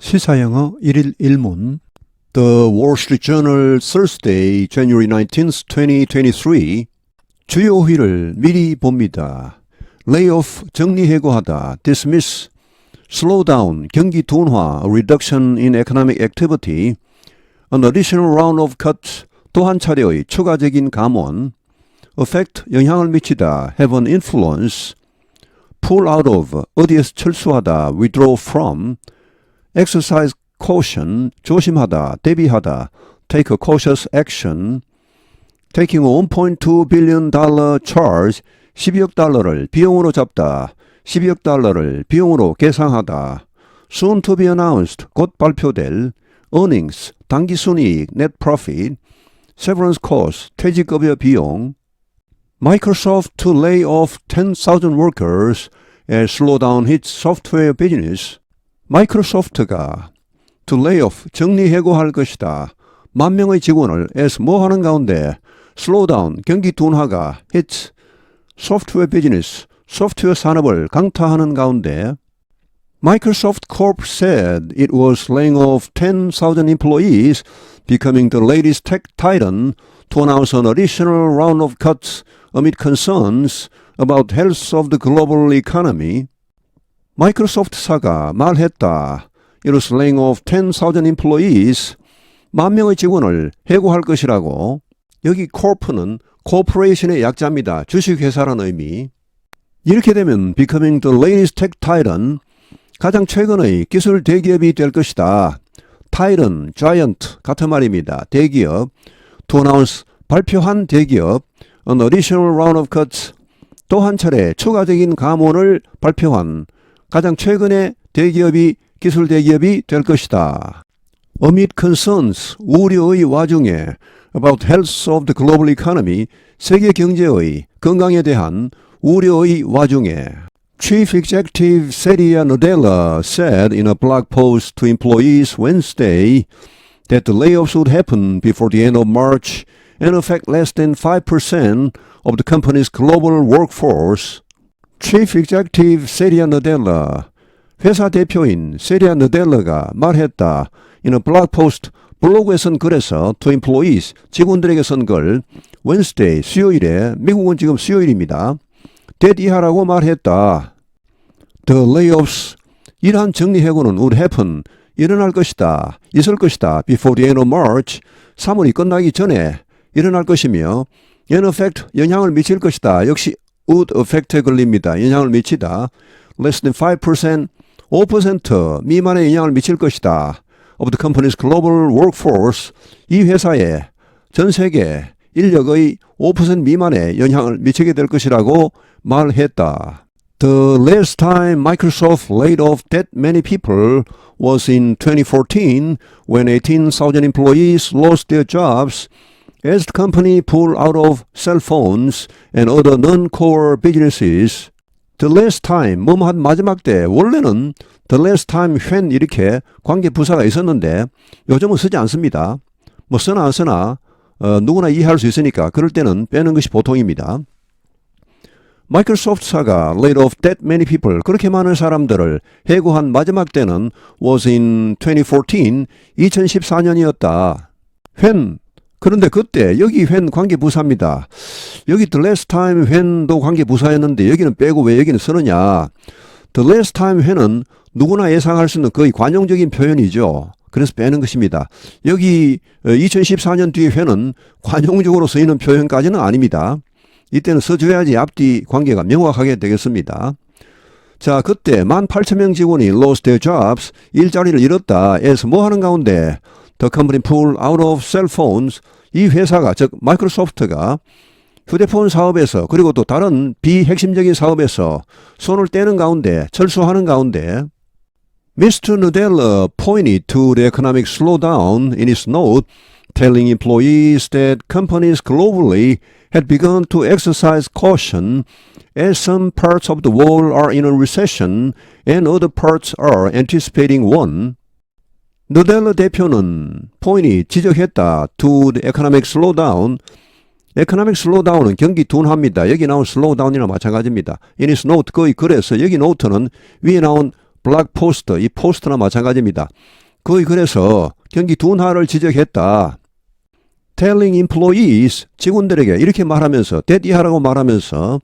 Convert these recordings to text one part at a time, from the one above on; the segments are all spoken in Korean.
시사영어 1일 1문 The Wall Street Journal Thursday, January 19th, 2023 주요 회를 미리 봅니다. Layoff 정리해고하다, dismiss, slow down 경기 둔화, reduction in economic activity, an additional round of cuts 또한 차례의 추가적인 감원, affect 영향을 미치다, have an influence, pull out of 어디에서 철수하다, withdraw from, exercise caution 조심하다, 대비하다, take a cautious action, taking a 1.2 billion dollar charge 12억 달러를 비용으로 잡다, 12억 달러를 비용으로 계상하다, soon to be announced 곧 발표될 earnings 당기 순이익 net profit, severance cost 퇴직급여 비용, Microsoft to lay off 10,000 workers as slowdown hits software business. 마이크로소프트가 to lay off 정리해고할 것이다. 만 명의 직원을 as 뭐 하는 가운데 slowdown 경기 둔화가 hits 소프트웨어 비즈니스 소프트웨어 산업을 강타하는 가운데 Microsoft Corp said it was laying off 10,000 employees, becoming the latest tech titan to announce an additional round of cuts amid concerns about health of the global economy. 마이크로소프트사가 말했다. Was laying off 10,000 employees. 만 명의 직원을 해고할 것이라고. 여기 corp는 corporation의 약자입니다. 주식회사라는 의미. 이렇게 되면 becoming the latest tech titan 가장 최근의 기술 대기업이 될 것이다. 타이런, giant 같은 말입니다. 대기업, to announce 발표한 대기업, an additional round of cuts 또 한 차례 추가적인 감원을 발표한 가장 최근의 대기업이 기술 대기업이 될 것이다. Amid concerns 우려의 와중에 about health of the global economy 세계 경제의 건강에 대한 우려의 와중에 Chief Executive Seria Nadella said in a blog post to employees Wednesday that the layoffs would happen before the end of March and affect less than 5% of the company's global workforce. Chief Executive 세리아 너델라 회사 대표인 세리아 너델라가 말했다. in a blog post 블로그에 쓴 글에서 to employees 직원들에게 쓴 글 Wednesday 수요일에 미국은 지금 수요일입니다. 이하라고 말했다. The layoffs 이러한 정리 해고는 would happen 일어날 것이다. 있을 것이다. before the end of March 3월이 끝나기 전에 일어날 것이며 in effect 영향을 미칠 것이다. 역시 would affect에 걸립니다. 영향을 미치다. less than 5% 5% 미만의 영향을 미칠 것이다. of the company's global workforce 이 회사의 전 세계 인력의 5% 미만의 영향을 미치게 될 것이라고 말했다. The last time Microsoft laid off that many people was in 2014 when 18,000 employees lost their jobs as the company pulled out of cell phones and other non-core businesses. The last time, 뭐한 마지막 때, 원래는 the last time when 이렇게 관계 부사가 있었는데 요즘은 쓰지 않습니다. 뭐 쓰나 안 쓰나 어, 누구나 이해할 수 있으니까 그럴 때는 빼는 것이 보통입니다. 마이크로소프트사가 laid off that many people 그렇게 많은 사람들을 해고한 마지막 때는 was in 2014 2014년이었다. when 그런데 그때 여기 when 관계 부사입니다. 여기 the last time when도 관계 부사였는데 여기는 빼고 왜 여기는 쓰느냐. the last time when은 누구나 예상할 수 있는 거의 관용적인 표현이죠. 그래서 빼는 것입니다. 여기 2014년 뒤에 when은 관용적으로 쓰이는 표현까지는 아닙니다. 이때는 써줘야지 앞뒤 관계가 명확하게 되겠습니다. 자, 그때 18,000명 직원이 lost their jobs, 일자리를 잃었다. 에서 뭐 하는 가운데 The company pulled out of cell phones. 이 회사가 즉 마이크로소프트가 휴대폰 사업에서 그리고 또 다른 비핵심적인 사업에서 손을 떼는 가운데 철수하는 가운데 Mr. Nadella pointed to the economic slowdown in his note, telling employees that companies globally had begun to exercise caution as some parts of the world are in a recession and other parts are anticipating one. 너델러 대표는 포인이 지적했다. To the economic slowdown. economic slowdown은 경기 둔화입니다. 여기 나온 slowdown이나 마찬가지입니다. In his note 거의 그래서 여기 노트는 위에 나온 블락 포스트, 이 포스트나 마찬가지입니다. 거의 그래서 경기 둔화를 지적했다. telling employees, 직원들에게 이렇게 말하면서, 대디하라고 말하면서,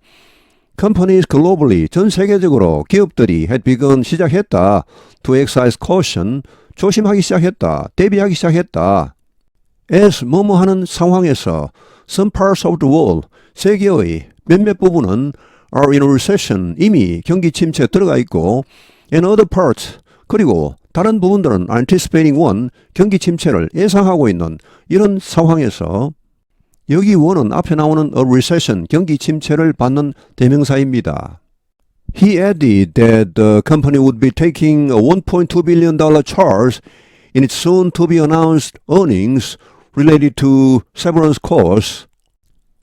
companies globally, 전 세계적으로 기업들이 had begun 시작했다. to exercise caution, 조심하기 시작했다. 대비하기 시작했다. as 뭐뭐 하는 상황에서 some parts of the world, 세계의 몇몇 부분은 are in a recession, 이미 경기 침체에 들어가 있고 and other parts, 그리고 다른 부분들은 anticipating one, 경기 침체를 예상하고 있는 이런 상황에서 여기 원은 앞에 나오는 a recession, 경기 침체를 받는 대명사입니다. He added that the company would be taking a 1.2 billion dollar charge in its soon to be announced earnings related to severance costs.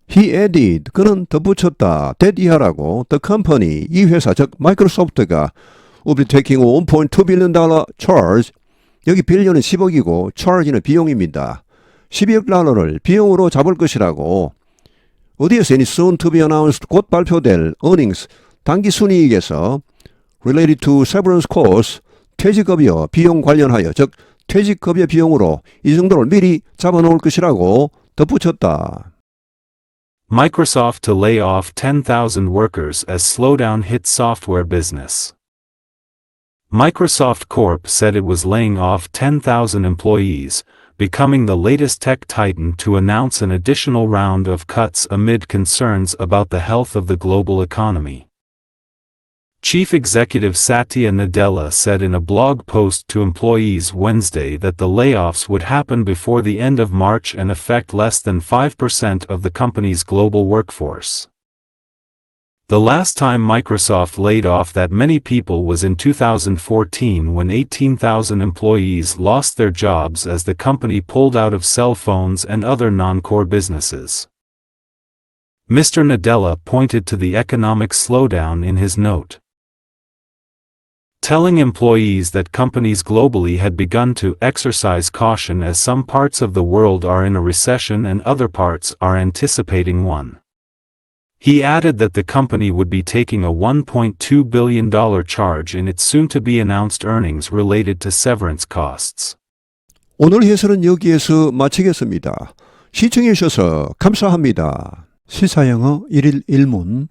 He added, 그는 덧붙였다, 이하라고, the company, 이 회사, 즉 마이크로소프트가 will be taking a 1.2 billion dollar charge, 여기 빌리언은 10억이고 charge는 비용입니다. 12억 달러를 비용으로 잡을 것이라고 어디에서 이 soon to be announced 곧 발표될 earnings 단기 순이익에서 related to severance costs 퇴직급여 비용 관련하여 즉 퇴직급여 비용으로 이 정도를 미리 잡아놓을 것이라고 덧붙였다. Microsoft to lay off 10,000 workers as slowdown hit software business. Microsoft Corp said it was laying off 10,000 employees, becoming the latest tech titan to announce an additional round of cuts amid concerns about the health of the global economy. Chief Executive Satya Nadella said in a blog post to employees Wednesday that the layoffs would happen before the end of March and affect less than 5% of the company's global workforce. The last time Microsoft laid off that many people was in 2014 when 18,000 employees lost their jobs as the company pulled out of cell phones and other non-core businesses. Mr. Nadella pointed to the economic slowdown in his note telling employees that companies globally had begun to exercise caution as some parts of the world are in a recession and other parts are anticipating one. He added that the company would be taking a $1.2 billion charge in its soon to be announced earnings related to severance costs. 오늘 해설은 여기에서 마치겠습니다. 시청해 주셔서 감사합니다. 시사영어 1일 1문